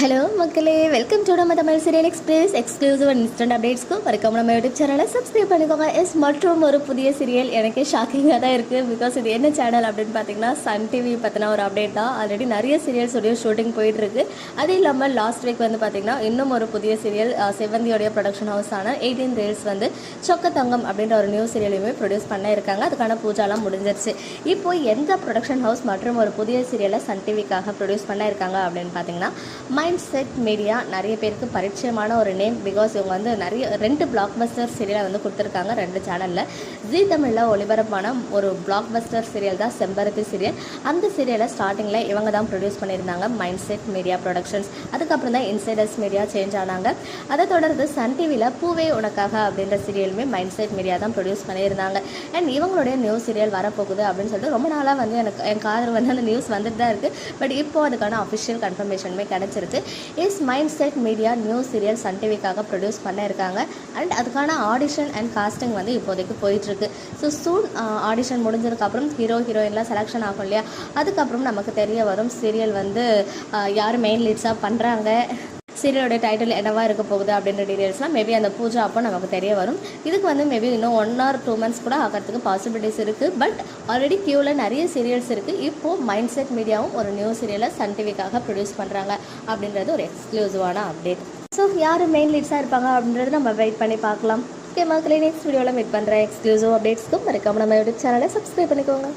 Hello மக்களே welcome to நம்ம Tamil serial express exclusive and instant அப்டேட்ஸ்க்கு மறக்காம நம்ம யூடியூப் சேனலை சப்ஸ்கிரைப் பண்ணிக்கோங்க. எஸ் மற்றும் ஒரு புதிய சீரியல் எனக்கு ஷாக்கிங்காக தான் இருக்குது பிகாஸ் இது என்ன சேனல் அப்படின்னு பார்த்தீங்கன்னா சன் டிவி பற்றின ஒரு அப்டேட் தான். ஆல்ரெடி நிறைய சீரியல்ஸோடைய ஷூட்டிங் போயிட்டு இருக்கு. அது இல்லாமல் லாஸ்ட் வீக் வந்து பார்த்தீங்கன்னா இன்னும் ஒரு புதிய சீரியல் செவந்தியோடைய ப்ரொடக்ஷன் ஹவுஸான எயிட்டீன் ரீல்ஸ் வந்து சொக்க தங்கம் அப்படின்ற ஒரு நியூ சீரியலையுமே ப்ரொடியூஸ் பண்ண இருக்காங்க. அதுக்கான பூஜாலாம் முடிஞ்சிருச்சு. இப்போ எந்த ப்ரொடக்ஷன் ஹவுஸ் மற்றும் ஒரு புதிய சீரியலை சன் டிவிக்காக ப்ரொடியூஸ் பண்ண இருக்காங்க அப்படின்னு பார்த்தீங்கன்னா மை மைண்ட் செட் மீடியா நிறைய பேருக்கு பரிச்சயமான ஒரு நேம் பிகாஸ் இவங்க வந்து நிறைய ரெண்டு பிளாக் பஸ்டர் சீரியலை வந்து கொடுத்துருக்காங்க ரெண்டு சேனலில் ஜி தமிழில் ஒளிபரப்பான ஒரு பிளாக் பஸ்டர் சீரியல் தான் செம்பருத்தி சீரியல் அந்த சீரியலை ஸ்டார்டிங்கில் இவங்க தான் ப்ரொடியூஸ் பண்ணியிருந்தாங்க மைண்ட் செட் மீடியா ப்ரொடக்ஷன்ஸ் அதுக்கப்புறம் தான் இன்சைடர்ஸ் மீடியா சேஞ்ச் ஆனாங்க. அதை தொடர்ந்து சன் டிவியில் பூவே உனக்காக அப்படின்ற சீரியலுமே மைண்ட் செட் மீடியா தான் ப்ரொடியூஸ் பண்ணியிருந்தாங்க. அண்ட் இவங்களுடைய நியூ சீரியல் வரப்போகுது அப்படின்னு சொல்லிட்டு ரொம்ப நாளாக வந்து எனக்கு என் காதல் வந்து அந்த நியூஸ் வந்துட்டு தான் இருக்குது பட் இப்போ அதுக்கான அஃபிஷியல் கன்ஃபர்மேஷனுமே கிடச்சிருக்கு. Is mind set media new serial Sun டிவிக்காக produce பண்ண இருக்காங்க அண்ட் அதுக்கான ஆடிஷன் அண்ட் காஸ்டிங் வந்து இப்போதைக்கு போயிட்டுருக்கு. ஸோ சூன் ஆடிஷன் முடிஞ்சதுக்கப்புறம் ஹீரோ ஹீரோயின்லாம் செலெக்ஷன் ஆகும் இல்லையா? அதுக்கப்புறம் நமக்கு தெரிய வரும் சீரியல் வந்து யார் மெயின் லீட்ஸாக பண்ணுறாங்க சீரியலோட டைட்டில் என்னவா இருக்க போகுது அப்படின்ற டீடெயில்ஸ்லாம் மேபி அந்த பூஜா அப்போ நமக்கு தெரிய வரும். இதுக்கு வந்து மேபி இன்னும் ஒன் ஆர் டூ மந்த்ஸ் கூட ஆகிறதுக்கு பாசிபிலிட்டிஸ் இருக்குது பட் ஆல்ரெடி க்யூவில் நிறைய சீரியல்ஸ் இருக்குது இப்போது மைண்ட் செட் மீடியாவும் ஒரு நியூ சீரியலை சன் டிவிக்காக ப்ரொடியூஸ் பண்ணுறாங்க அப்படின்றது ஒரு எக்ஸ்க்ளூசிவான அப்டேட் ஸோ யார் மெயின் லீட்ஸாக இருப்பாங்க அப்படின்றது நம்ம வெயிட் பண்ணி பார்க்கலாம். ஓகே மக்களே நெக்ஸ்ட் வீடியோவில் மீட் பண்ணுறேன் எக்ஸ்க்ளூசிவ் அப்டேட்ஸ்க்கும் மறக்காமல் நம்ம யூடியூப் சேனலை சப்ஸ்கிரைப் பண்ணிக்கோங்க.